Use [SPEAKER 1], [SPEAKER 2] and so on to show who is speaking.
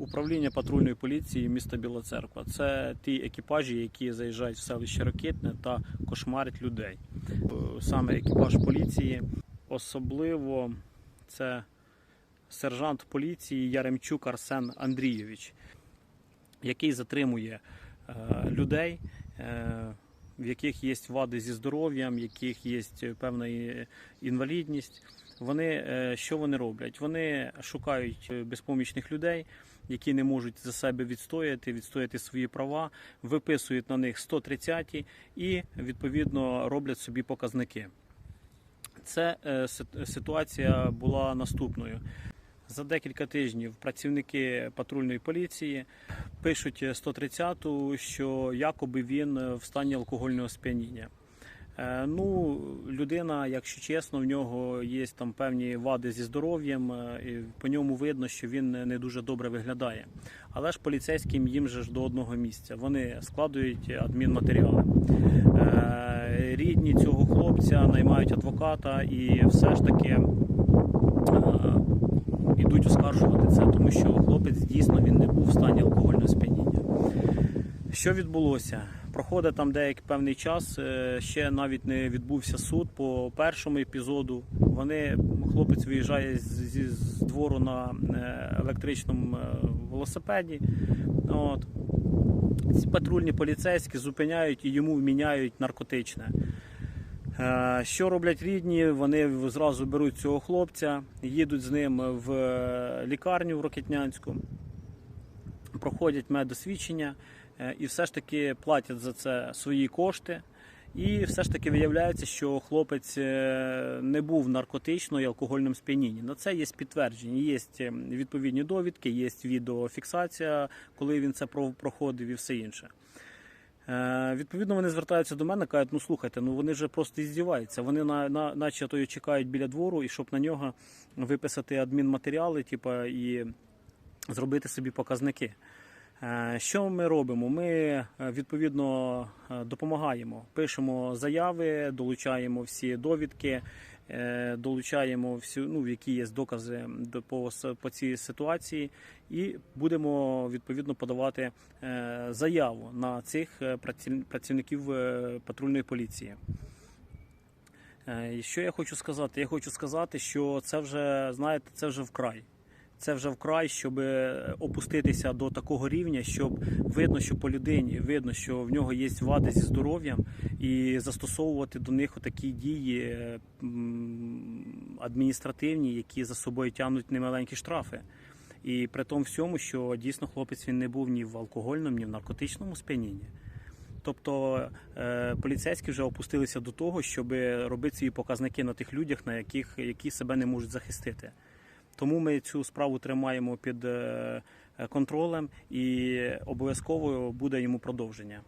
[SPEAKER 1] Управління патрульної поліції міста Біла Церква це ті екіпажі, які заїжджають в селище Ракитне та кошмарять людей. Саме екіпаж поліції, особливо це сержант поліції Яремчук Арсен Андрійович, який затримує е, людей, е, в яких є вади зі здоров'ям, в яких є певна інвалідність. Вони е, що вони роблять? Вони шукають безпомічних людей, які не можуть за себе відстояти, відстояти свої права, виписують на них 130 і відповідно роблять собі показники. Це е, ситуація була наступною. За декілька тижнів працівники патрульної поліції пишуть 130-ту, що якоби він в стані алкогольного сп'яніння. Е, Ну, людина, якщо чесно, в нього є там певні вади зі здоров'ям, е, і по ньому видно, що він не дуже добре виглядає. Але ж поліцейським їм же ж до одного місця. Вони складують адмінматеріали. Е, Рідні цього хлопця наймають адвоката і все ж таки ідуть оскаржувати це, тому що хлопець дійсно він не був в стані алкогольного сп'яніння. Що відбулося? Проходить там деякий певний час, е, ще навіть не відбувся суд по першому епізоду. Вони хлопець виїжджає з, зі- з двору на е, електричному е, велосипеді. От. Ці патрульні поліцейські зупиняють і йому вміняють наркотичне. Що роблять рідні? Вони зразу беруть цього хлопця, їдуть з ним в лікарню в Рокетнянську, проходять медосвідчення і все ж таки платять за це свої кошти. І все ж таки виявляється, що хлопець е, не був наркотично і алкогольним сп'янінні. На це є підтвердження. Є е, відповідні довідки, є відеофіксація, коли він це проходив і все інше. Е, Відповідно, вони звертаються до мене, кажуть, ну слухайте, ну вони вже просто іздіваються. Вони на, на, наче то чекають біля двору, і щоб на нього виписати адмінматеріали, типа, і зробити собі показники. Е, Що ми робимо? Ми е, відповідно е, допомагаємо, пишемо заяви, долучаємо всі довідки, долучаємо всі, ну, які є докази по, по цій ситуації, і будемо відповідно подавати заяву на цих працівників патрульної поліції. Що я хочу сказати? Я хочу сказати, що це вже знаєте, це вже вкрай. Це вже вкрай, щоб е, опуститися до такого рівня, щоб видно, що по людині видно, що в нього є вади зі здоров'ям, і застосовувати до них такі дії е, адміністративні, які за собою тягнуть немаленькі штрафи. І при тому всьому, що дійсно хлопець він не був ні в алкогольному, ні в наркотичному сп'янінні. Тобто е, поліцейські вже опустилися до того, щоб робити свої показники на тих людях, на яких які себе не можуть захистити. Тому ми цю справу тримаємо під е, контролем і обов'язково буде йому продовження.